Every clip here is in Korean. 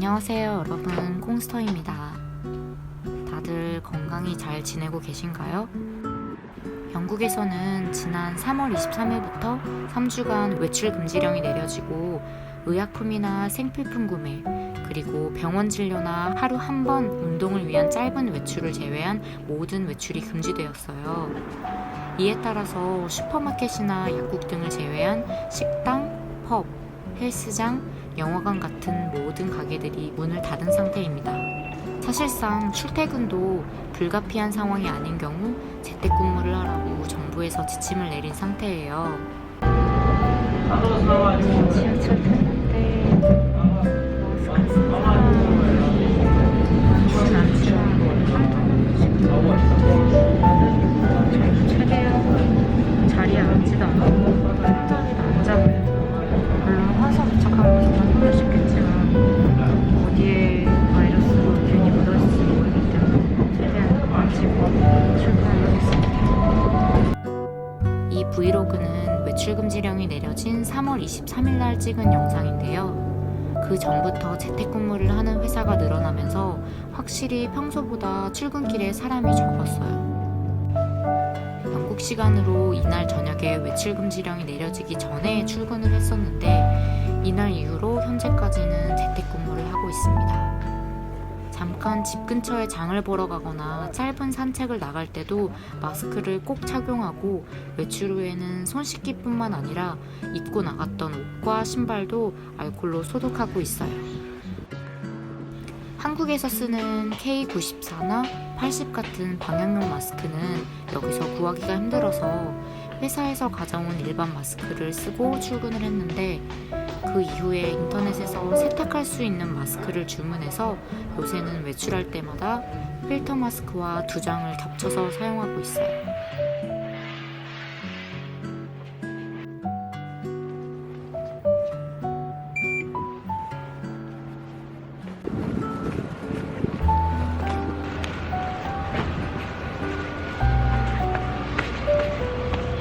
안녕하세요, 여러분. 콩스터입니다. 다들 건강히 잘 지내고 계신가요? 영국에서는 지난 3월 23일부터 3주간 외출 금지령이 내려지고 의약품이나 생필품 구매, 그리고 병원 진료나 하루 한 번 운동을 위한 짧은 외출을 제외한 모든 외출이 금지되었어요. 이에 따라서 슈퍼마켓이나 약국 등을 제외한 식당, 펍, 헬스장, 영화관 같은 가게들이 문을 닫은 상태입니다. 사실상 출퇴근도 불가피한 상황이 아닌 경우 재택근무를 하라고 정부에서 지침을 내린 상태예요. 지하철 탔는데 마스크 쓴 사람이 많진 않지만 3월 23일 날 찍은 영상인데요. 그 전부터 재택근무를 하는 회사가 늘어나면서 확실히 평소보다 출근길에 사람이 적었어요. 영국 시간으로 이날 저녁에 외출 금지령이 내려지기 전에 출근을 했었는데 이날 이후로 현재까지는 재택근무를 하고 있습니다. 잠깐 집 근처에 장을 보러 가거나 짧은 산책을 나갈 때도 마스크를 꼭 착용하고 외출 후에는 손 씻기뿐만 아니라 입고 나갔던 옷과 신발도 알콜로 소독하고 있어요. 한국에서 쓰는 K94나 80 같은 방역용 마스크는 여기서 구하기가 힘들어서 회사에서 가져온 일반 마스크를 쓰고 출근을 했는데 그 이후에 인터넷에서 세탁할 수 있는 마스크를 주문해서 요새는 외출할 때마다 필터 마스크와 두 장을 겹쳐서 사용하고 있어요.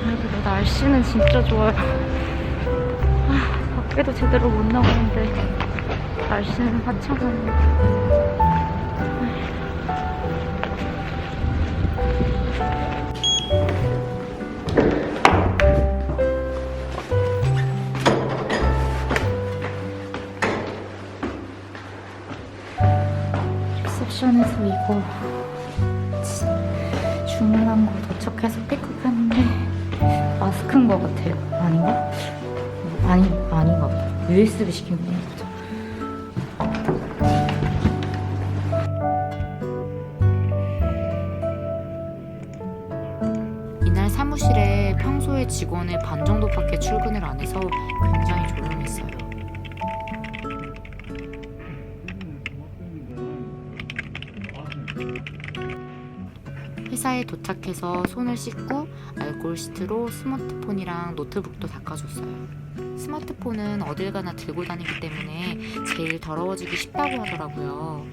그래도 날씨는 진짜 좋아요. 아, 밖에도 제대로 못 나가는데 날씨는 화창하네. 리셉션에서 이거 지- 주문한 거 도착해서 픽업했는데 마스크인 것 같아요. 아닌가? 아니 아닌가 보다. USB 시킨 보죠. 이날 사무실에 평소에 직원의 반 정도밖에 출근을 안 해서 굉장히 조용했어요. 회사에 도착해서 손을 씻고 알콜 시트로 스마트폰이랑 노트북도 닦아줬어요. 스마트폰은 어딜 가나 들고 다니기 때문에 제일 더러워지기 쉽다고 하더라고요.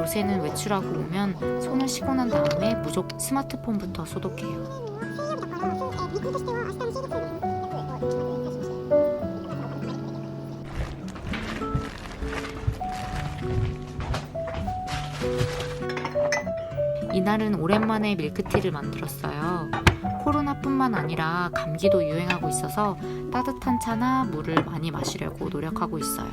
요새는 외출하고 오면 손을 씻고 난 다음에 무조건 스마트폰부터 소독해요. 이날은 오랜만에 밀크티를 만들었어요. 코로나뿐만 아니라 감기도 유행하고 있어서 따뜻한 차나 물을 많이 마시려고 노력하고 있어요.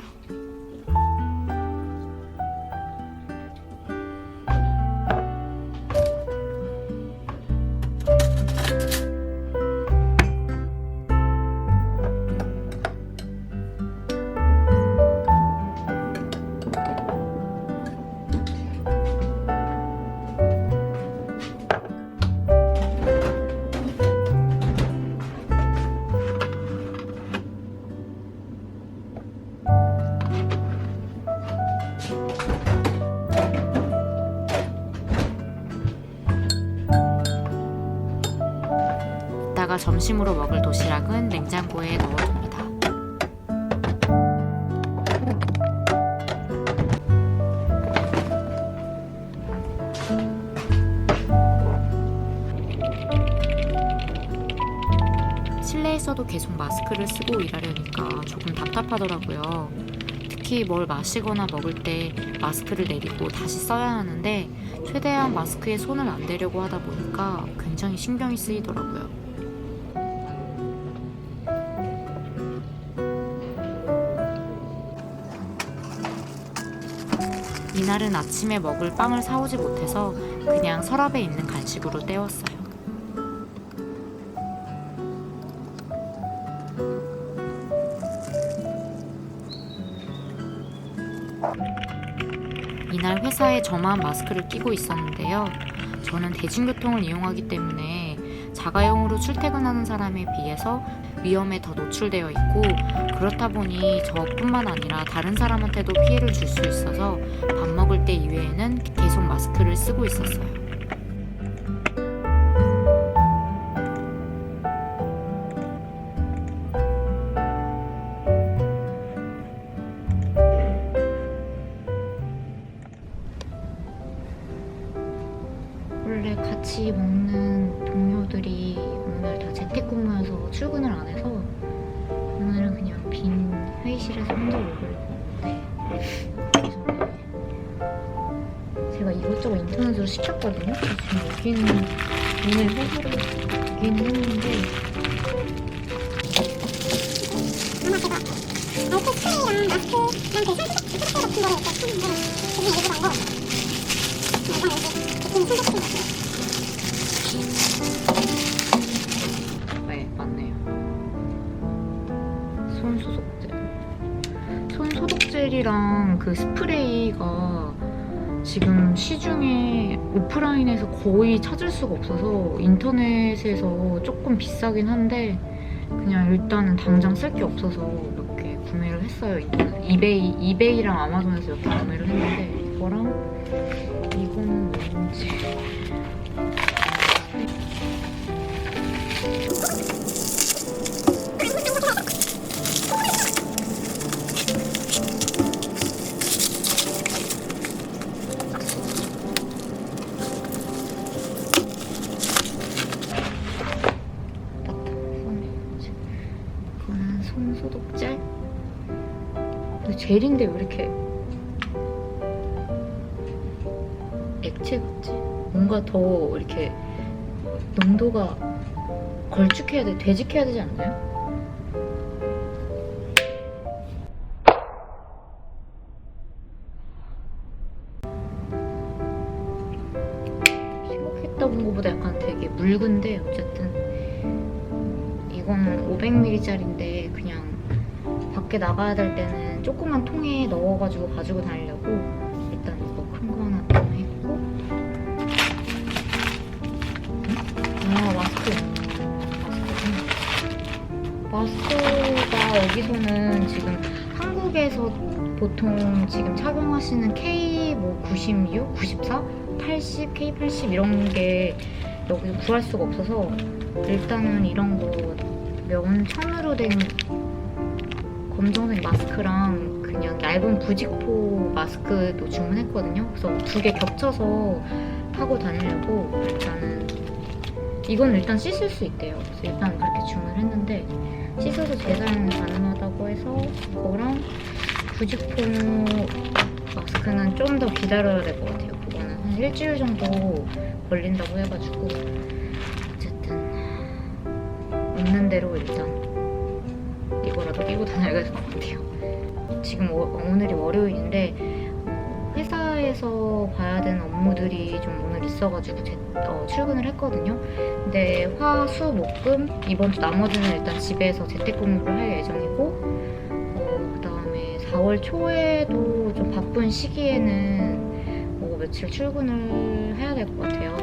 이따가 점심으로 먹을 도시락은 냉장고에 넣어둡니다. 실내에서도 계속 마스크를 쓰고 일하려니까 조금 답답하더라고요. 특히 뭘 마시거나 먹을 때 마스크를 내리고 다시 써야 하는데 최대한 마스크에 손을 안 대려고 하다 보니까 굉장히 신경이 쓰이더라고요. 이날은 아침에 먹을 빵을 사오지 못해서 그냥 서랍에 있는 간식으로 때웠어요. 이날 회사에 저만 마스크를 끼고 있었는데요. 저는 대중교통을 이용하기 때문에 자가용으로 출퇴근하는 사람에 비해서 위험에 더 노출되어 있고 그렇다 보니 저뿐만 아니라 다른 사람한테도 피해를 줄 수 있어서 밥 먹을 때 이외에는 계속 마스크를 쓰고 있었어요. 네. 손 소독제. 손 소독젤이랑 그 스프레이가 지금 시중에 오프라인에서 거의 찾을 수가 없어서 인터넷에서 조금 비싸긴 한데 그냥 일단은 당장 쓸 게 없어서 몇 개 구매를 했어요. 인터넷. 이베이, 이베이랑 아마존에서 몇개 구매를 했는데 이거랑 이거는 뭔지 근데 왜 이렇게 액체 같지? 뭔가 더 이렇게 농도가 걸쭉해야 돼, 되직해야 되지 않나요? 생각했던 것보다 약간 되게 묽은데 어쨌든 이거는 500ml짜리인데 그냥 밖에 나가야 될 때는 조그만 통에 넣어가지고 가지고 다니려고 일단 이거 큰 거 하나 좀 했고 아 마스크. 마스크 마스크가 여기서는 지금 한국에서 보통 지금 착용하시는 K 뭐 96, 94, 80, K80 이런 게 여기서 구할 수가 없어서 일단은 이런 거 면천으로 된 검정색 마스크랑 그냥 얇은 부직포 마스크도 주문했거든요. 그래서 두 개 겹쳐서 하고 다니려고 일단은 이건 일단 씻을 수 있대요. 그래서 일단 그렇게 주문을 했는데 씻어서 재사용 가능하다고 해서 그거랑 부직포 마스크는 좀 더 기다려야 될 것 같아요. 그거는 한 일주일 정도 걸린다고 해가지고 어쨌든 있는 대로 일단 이거라도 끼고 다녀야 될 것 같아요. 지금 오, 오늘이 월요일인데 어, 회사에서 봐야 되는 업무들이 좀 오늘 있어가지고 제- 어, 출근을 했거든요. 근데 화, 수, 목, 금 이번 주 나머지는 일단 집에서 재택근무를 할 예정이고 어, 그다음에 4월 초에도 좀 바쁜 시기에는 뭐 며칠 출근을 해야 될 것 같아요.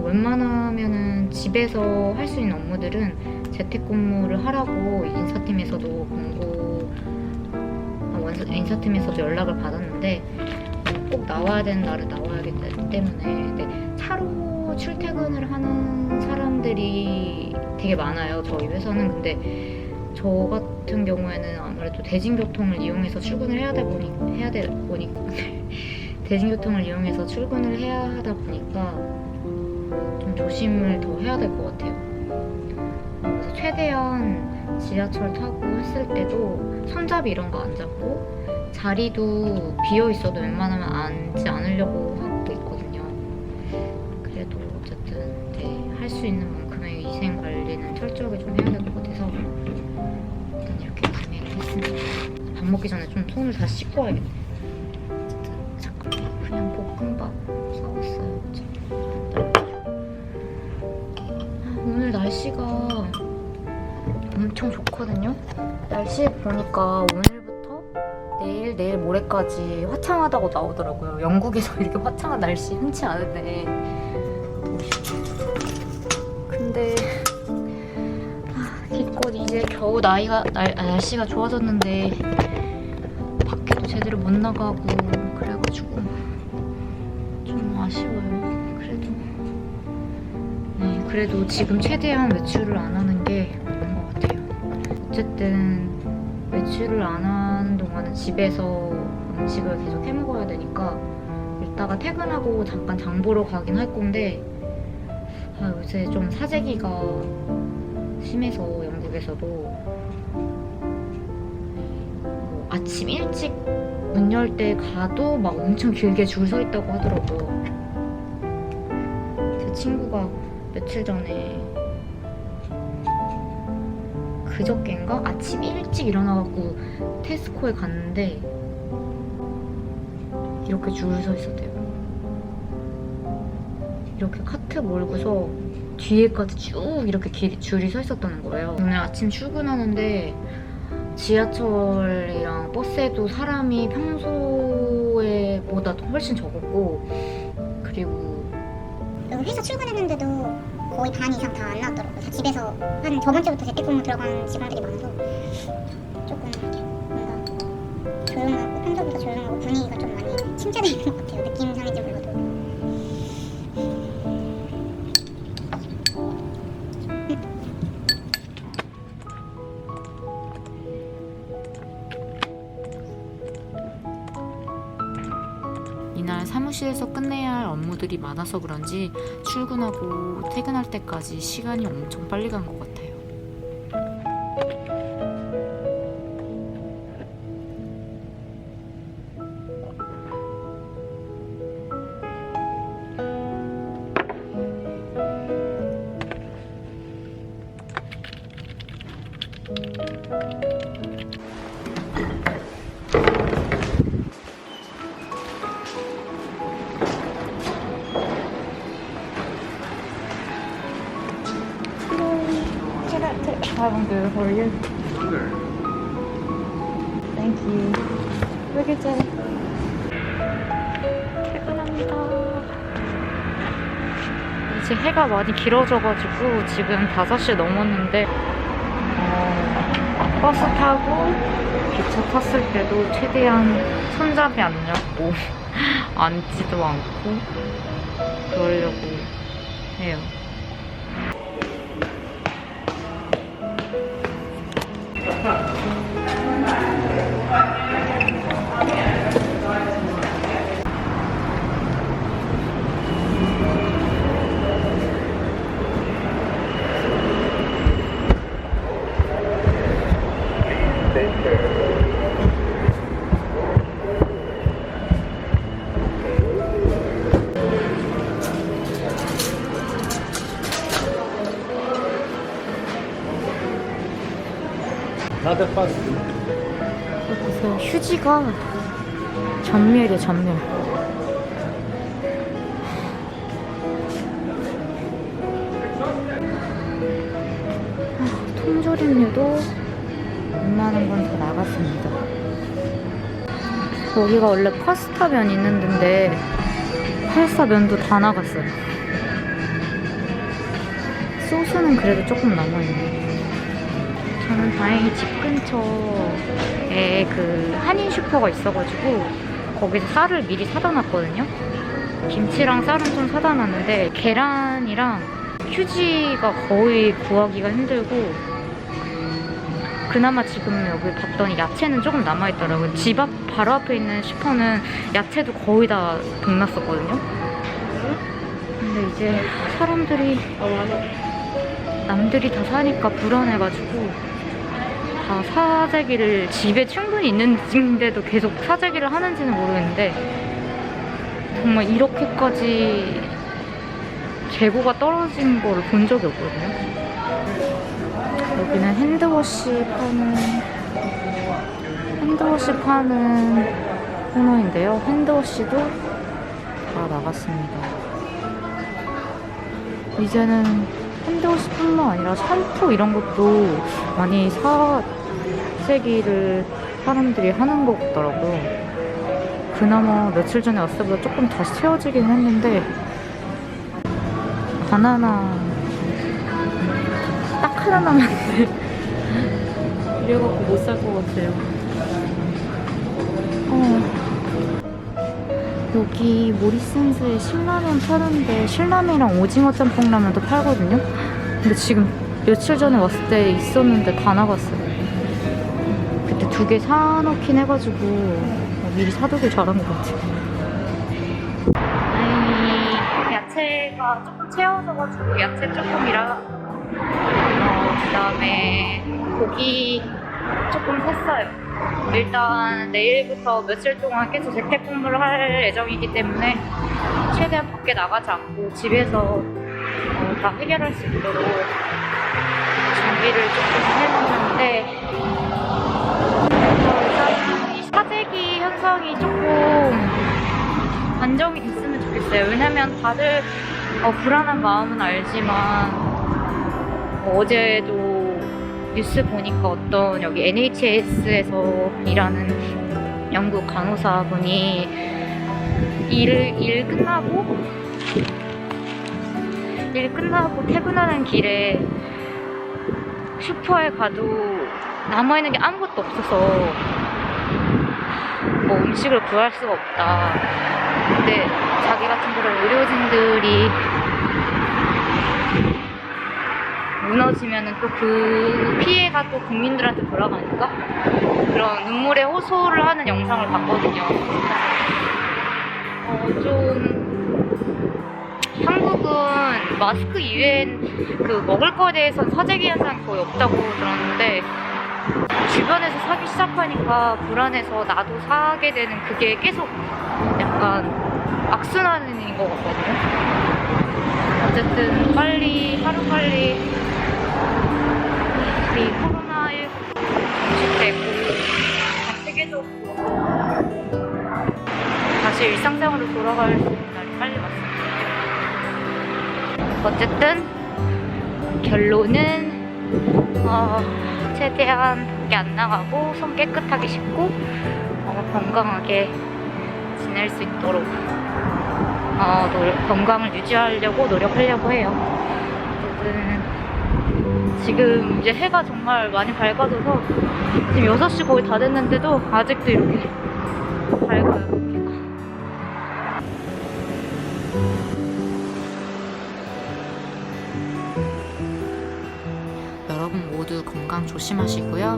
웬만하면은 집에서 할 수 있는 업무들은 재택근무를 하라고 인사팀에서도 공고 아, 원서- 인사팀에서도 연락을 받았는데 어, 꼭 나와야 되는 날은 나와야 되기 때문에. 차로 출퇴근을 하는 사람들이 되게 많아요 저희 회사는. 근데 저 같은 경우에는 아무래도 대중교통을 이용해서 출근을 해야 돼 보니 해야 돼 보니 대중교통을 이용해서 출근을 해야 하다 보니까 좀 조심을 더 해야 될 것 같아요. 그래서 최대한 지하철 타고 했을 때도 손잡이 이런 거 안 잡고 자리도 비어 있어도 웬만하면 앉지 않으려고 하고 있거든요. 그래도 어쨌든 네, 할 수 있는 만큼의 위생 관리는 철저하게 좀 해야 될 것 같아서 일단 이렇게 구매를 했습니다. 밥 먹기 전에 좀 손을 다시 씻고 와야겠네. 어 날씨가 엄청 좋거든요. 날씨 보니까 오늘부터 내일 내일 모레까지 화창하다고 나오더라고요. 영국에서 이렇게 화창한 날씨 흔치 않은데. 근데 아, 기껏 이제 겨우 나이가 날, 아, 날씨가 좋아졌는데 밖에도 제대로 못 나가고 그래가지고 그래도 지금 최대한 외출을 안 하는 게 맞는 것 같아요. 어쨌든 외출을 안 하는 동안은 집에서 음식을 계속 해 먹어야 되니까 이따가 퇴근하고 잠깐 장 보러 가긴 할 건데 아, 요새 좀 사재기가 심해서 영국에서도 뭐 아침 일찍 문 열 때 가도 막 엄청 길게 줄 서 있다고 하더라고요. 제 친구가 며칠 전에 그저께인가 아침 일찍 일어나갖고 테스코에 갔는데 이렇게 줄서 있었대요. 이렇게 카트 몰고서 뒤에까지 쭉 이렇게 길, 줄이 서 있었다는 거예요. 오늘 아침 출근하는데 지하철이랑 버스에도 사람이 평소에 보다 훨씬 적었고 그리고 회사 출근했는데도 거의 반 이상 다 안 나왔더라고요. 다 집에서 한 저번 주부터 재택근무 들어간 직원들이 많아서 조금 뭔가 조용하고 평소보다 조용하고 분위기가 좀 많이 침체되어 있는 것 같아요. 느낌상인지 몰라도. 이날 사무실에서 끝내야 할 업무들이 많아서 그런지 출근하고 퇴근할 때까지 시간이 엄청 빨리 간 것 같아요. I'm good. How are you? Thank you. Look at that. 퇴근합니다. 이제 해가 많이 길어져가지고 지금 5시 넘었는데 어, 버스 타고 기차 탔을 때도 최대한 손잡이 안 잡고 앉지도 않고 그러려고 해요. 好 吃 Nada fácil. 보세요. 휴지가 전멸이에요, 전멸. 아, 통조림류도 웬만한 건 다 나갔습니다. 여기가 원래 파스타 면 있는 데인데 파스타 면도 다 나갔어요. 소스는 그래도 조금 남아있네요. 저는 다행히 집 근처에 그 한인 슈퍼가 있어가지고 거기서 쌀을 미리 사다 놨거든요. 김치랑 쌀은 좀 사다 놨는데 계란이랑 휴지가 거의 구하기가 힘들고 그나마 지금 여기 봤더니 야채는 조금 남아있더라고요. 집 앞 바로 앞에 있는 슈퍼는 야채도 거의 다 동났었거든요. 근데 이제 사람들이 남들이 다 사니까 불안해가지고 다 사재기를 집에 충분히 있는데도 계속 사재기를 하는지는 모르겠는데 정말 이렇게까지 재고가 떨어진 거를 본 적이 없거든요. 여기는 핸드워시 파는 핸드워시 파는 코너인데요. 핸드워시도 다 나갔습니다. 이제는 핸드워시 뿐만 아니라 샴푸 이런 것도 많이 사 재기를 사람들이 하는 것 같더라고요. 그나마 며칠 전에 왔을 때보다 조금 다시 채워지긴 했는데 바나나 딱 하나 남았는데 이래갖고 못 살 것 같아요. 어. 여기 모리센스에 신라면 파는데 신라면이랑 오징어 짬뽕 라면도 팔거든요. 근데 지금 며칠 전에 왔을 때 있었는데 다 나갔어요. 두 개 사놓긴 해가지고 미리 사두길 잘한 것 같아요. 다행히 야채가 조금 채워져가지고 야채 조금이랑 어, 그다음에 고기 조금 샀어요. 일단 내일부터 며칠 동안 계속 재택근무를 할 예정이기 때문에 최대한 밖에 나가지 않고 집에서 어, 다 해결할 수 있도록 준비를 조금 해놨는데 사재기 현상이 조금 안정이 됐으면 좋겠어요. 왜냐면 다들 어, 불안한 마음은 알지만 어, 어제도 뉴스 보니까 어떤 여기 NHS에서 일하는 영국 간호사분이 일, 일 끝나고 일 끝나고 퇴근하는 길에 슈퍼에 가도 남아있는 게 아무것도 없어서 뭐 음식을 구할 수가 없다. 근데 자기 같은 그런 의료진들이 무너지면은 또 그 피해가 또 국민들한테 돌아가니까 그런 눈물의 호소를 하는 영상을 봤거든요. 어, 좀 한국은 마스크 이외엔 그 먹을 거에 대해서는 사재기 현상이 거의 없다고 들었는데 주변에서 사기 시작하니까 불안해서 나도 사게 되는 그게 계속 약간 악순환인 것 같거든요. 어쨌든 빨리 하루빨리 이 코로나19 종식되고 전 세계적으로 다시 일상생활로 돌아갈 수 있는 날이 빨리 왔으면 좋겠어요. 어쨌든 결론은 어, 최대한 밖에 안 나가고 손 깨끗하게 씻고 어, 건강하게 지낼 수 있도록 어, 노력- 건강을 유지하려고 노력하려고 해요. 지금 이제 해가 정말 많이 밝아져서 지금 6시 거의 다 됐는데도 아직도 이렇게 밝아요. 여러분 모두 건강 조심하시고요.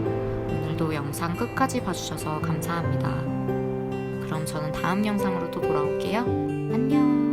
오늘도 영상 끝까지 봐주셔서 감사합니다. 그럼 저는 다음 영상으로 또 돌아올게요. 안녕.